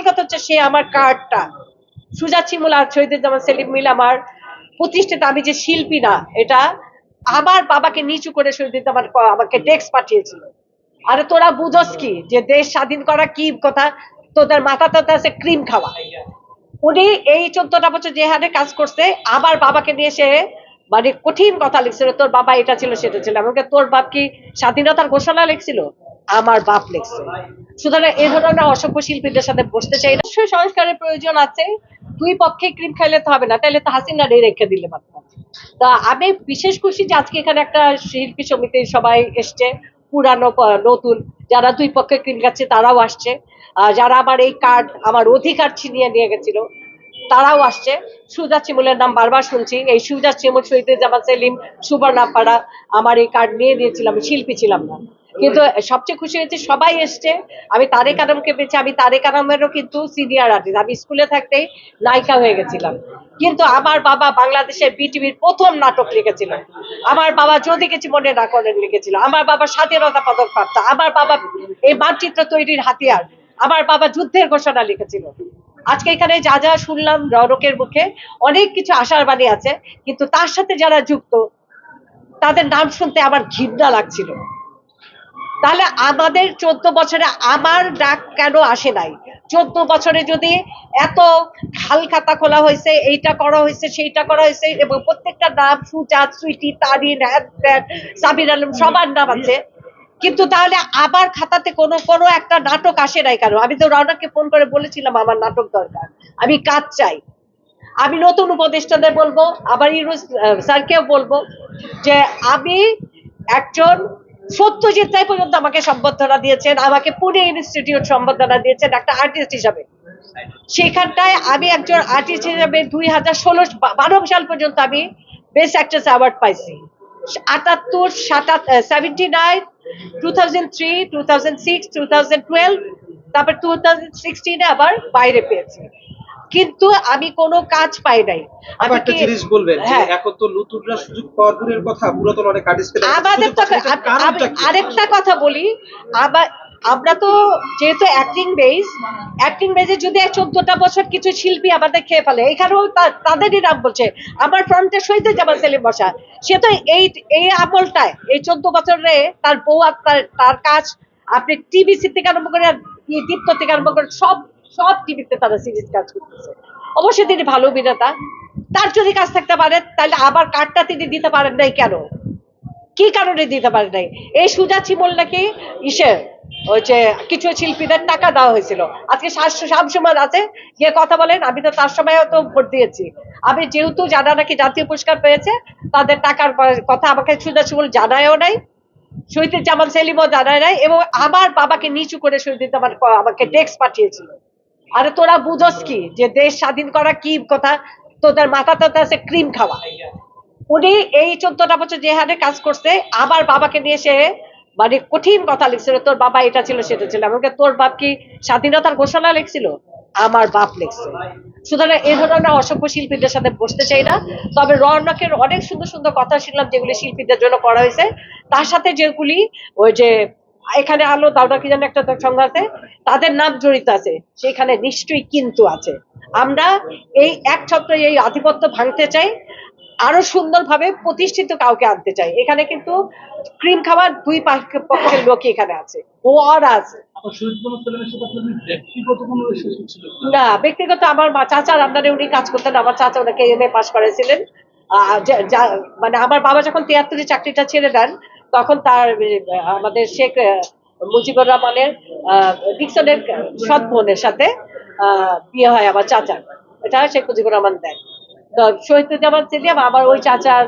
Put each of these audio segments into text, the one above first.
আসল কথা হচ্ছে সে আমার কার্ডটা। সুজা চিমুল আর শহীদুজ্জামান সেলিম মিল আমার প্রতিষ্ঠিত। আমি যে শিল্পী না, এটা আমার বাবাকে নিচু করে শহীদুজ্জামান আমাকে টেক্সট পাঠিয়েছিল। আরে তোরা বুঝস কি যে দেশ স্বাধীন করা কি কথা? তোদের মাথাতে আছে ক্রিম খাওয়া। উনি এই চোদ্দটা বছর যে হারে কাজ করছে আবার বাবাকে নিয়ে এসে মানে কঠিন কথা লিখছিল। তোর বাবা এটা ছিল, সেটা ছিল। আমাকে তোর বাপ কি স্বাধীনতার ঘোষণা লিখছিল? আমার বাপ লিখছে। সুতরাং এই ধরনের অসভ্য শিল্পীদের সাথে বসতে চাই সংস্কারের প্রয়োজন আছে। দুই পক্ষে ক্রিম খাইলে তো হবে না তাহলে তো হাসিনা রেখে দিলে পারতাম তা আমি বিশেষ খুশি যে আজকে এখানে একটা শিল্পী সমিতির সবাই এসছে, পুরানো নতুন। যারা দুই পক্ষে ক্রিম খাচ্ছে, তারাও আসছে। যারা আমার এই কার্ড আমার অধিকার ছিনিয়ে নিয়ে গেছিল, তারাও আসছে। সুজা চিমুলের নাম বারবার শুনছি। এই সুজা চিমুল শহীদুজ্জামান সেলিম, সুবর্ণাপাড়া, আমার এই কার্ড নিয়ে দিয়েছিলাম শিল্পী ছিলাম না। কিন্তু সবচেয়ে খুশি হয়েছে, সবাই এসছে। আমি তারেক আনামকে পেয়েছি, আমি তারেক আনামেরও কিন্তু সিনিয়র আর্টিস্ট আমি স্কুলে থাকতেই নায়িকা হয়ে গেছিলাম। কিন্তু আমার বাবা বাংলাদেশের বিটিভির প্রথম নাটক লিখেছিল আমার বাবা যদি কিছু মনে না করেন লিখেছিল। আমার বাবা স্বাধীনতা পদক প্রাপ্ত আমার বাবা এই মানচিত্র তৈরির হাতিয়ার। আমার বাবা যুদ্ধের ঘোষণা লিখেছিল। আজকে এখানে যা যা শুনলাম রৌনকের মুখে, অনেক কিছু আশার বাণী আছে। কিন্তু তার সাথে যারা যুক্ত, তাদের নাম শুনতে আমার ঘৃণা লাগছিল। তাহলে আমাদের চোদ্দ বছরে আমার ডাক কেন আসে নাই? চোদ্দ বছরে যদি এত খাল খাতা খোলা হয়েছে, এইটা করা হয়েছে, সেইটা করা হয়েছে এবং প্রত্যেকটা নাম, সুজাত সুইটি তারিন হ্যান সাবির আলম, সবার নাম আছে। কিন্তু তাহলে আবার খাতাতে কোনো কোনো একটা নাটক আসে নাই কেন? আমি তো রওনাকে ফোন করে বলেছিলাম আমার নাটক দরকার। আমি কাজ চাই। আমি নতুন উপদেষ্টাদের বলব, আবার ইউনুস স্যারকেও বলব যে আমি একজন সত্যজিৎ রায় পর্যন্ত আমাকে সম্বর্ধনা দিয়েছেন, আমাকে পুনে ইনস্টিটিউট সম্বর্ধনা দিয়েছেন একটা আর্টিস্ট হিসাবে। সেখানটায় আমি একজন আর্টিস্ট হিসাবে দুই হাজার ষোলো বারো সাল পর্যন্ত আমি বেস্ট অ্যাক্ট্রেস অ্যাওয়ার্ড পাইছি। আটাত্তর, সাতাত seventy nine two thousand three two thousand six two thousand twelve তারপর টু থাউজেন্ড সিক্সটিনে আবার বাইরে পেয়েছি। কিন্তু আমি কোনো কাজ পাই নাই। আমি একটা জিনিস বলবেন হ্যাঁ। এখন তো নতুনরা সুযোগ পাওয়ার দূরের কথা পুরাতন অনেক আর্টিস্টকে আমাদের তো আরেকটা কথা বলি। আবার আমরা তো যেহেতু অ্যাক্টিং বেস অ্যাক্টিং বেসে যদি চোদ্দটা বছর কিছু শিল্পী আমাদের খেয়ে ফেলে এখানেও তাদেরই নাম বলছে। আমার ফ্রন্টে শহীদ জামান সেলিম বসা। সে তো এই এই আমলটায় এই চোদ্দ বছরে তার বউ আর তার তার কাজ আপনি টিভিসি থেকে আরম্ভ করে দীপ্ত থেকে আরম্ভ করে সব সব টিভিতে তারা সিরিজ কাজ করতেছে। অবশ্যই তিনি ভালো অভিনেতা। তার যদি কাজ থাকতে পারে, তাহলে আবার কার্ডটা তিনি দিতে পারেন নাই কেন? কি কারণে দিতে পারেন নাই? এই সুজা চিমল নাকি ইসে, ওই কিছু শিল্পীদের টাকা দেওয়া হয়েছিল। আজকে শামসুমান আছে গিয়ে কথা বলেন, আমি তো তার সময়ও তো ভোট দিয়েছি। আমি যেহেতু যারা নাকি জাতীয় পুরস্কার পেয়েছে, তাদের টাকার কথা আমাকে সুজা চিমল জানায়ও নাই শহীদুল জামান সেলিমও জানায় নাই, এবং আমার বাবাকে নিচু করে শহীদুল জামান ক- আমাকে টেক্সট পাঠিয়েছিল। আরে তোরা বুঝস কি যে দেশ স্বাধীন করা কি কথা? তোদের মাথা মাথাতে আছে ক্রিম খাওয়া। উনি এই চোদ্দটা বছর যে হারে কাজ করছে, আবার বাবাকে নিয়ে এসে মানে কঠিন কথা লিখছিল, তোর বাবা এটা ছিল, সেটা ছিল। আমাকে তোর বাপ কি স্বাধীনতার ঘোষণা লিখছিল? আমার বাপ লিখছে। সুতরাং এই ধরনের অসভ্য শিল্পীদের সাথে বসতে চাই না। তবে রৌনকের অনেক সুন্দর সুন্দর কথা শুনলাম, যেগুলি শিল্পীদের জন্য করা হয়েছে। তার সাথে যেগুলি ওই যে এখানে আলো দাওটা কি যেন একটা সংঘ আছে? তাদের নাম জড়িত আছে সেখানে নিশ্চয়ই কিন্তু আছে। আমরা এই এক ছত্র এই আধিপত্য ভাঙতে চাই আরও সুন্দরভাবে প্রতিষ্ঠিত কাউকে আনতে চাই। এখানে কিন্তু ক্রিম খাবার দুই পাক- পক্ষের লোক এখানে আছে ওর আছে। না ব্যক্তিগত আমার চাচার আন্ডারে উনি কাজ করতেন আমার চাচা ওনাকে এম এ পাস করেছিলেন। মানে আমার বাবা যখন তিয়াত্তরে চাকরিটা ছেড়ে দেন তখন তার আমাদের শেখ মুজিবুর রহমানের ডিকসনের সৎ বোনের সাথে বিয়ে হয় আমার চাচার। এটা শেখ মুজিবুর রহমান দেয়। তো শহীদুজ্জামান সেলিম আমার ওই চাচার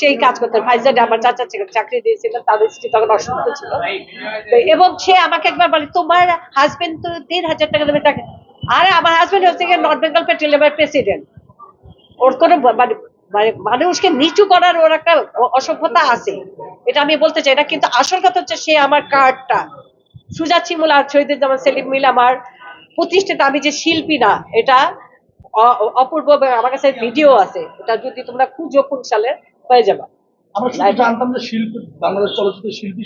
সেই কাজ করতেন ফাইজারে আমার চাচা ছিল, চাকরি দিয়েছিলেন তাদের স্ত্রী তখন অসুস্থ ছিল। এবং সে আমাকে একবার বলে, তোমার হাজবেন্ড তো দেড় হাজার টাকা দেবে, তাকে আরে, আমার হাজবেন্ড হচ্ছে নর্থ বেঙ্গল পেট্রোলিয়ামের প্রেসিডেন্ট ওর কোনো মানে মানুষকে নিচু করার ওর একটা অসভ্যতা আছে। এটা আমি বলতে চাই এটা কিন্তু আসল কথা হচ্ছে সে আমার কার্ডটা। সুজা চিমুল আর শহীদুজ্জামান সেলিম মিল আমার প্রতিষ্ঠিত আমি যে শিল্পী না এটা অপূর্ব আমার কাছে ভিডিও আছে। এটা যদি তোমরা খুঁজো কোন সালে হয়ে যাবে। আমরা জানতাম যে শিল্প বাংলাদেশ চলচ্চিত্র শিল্পী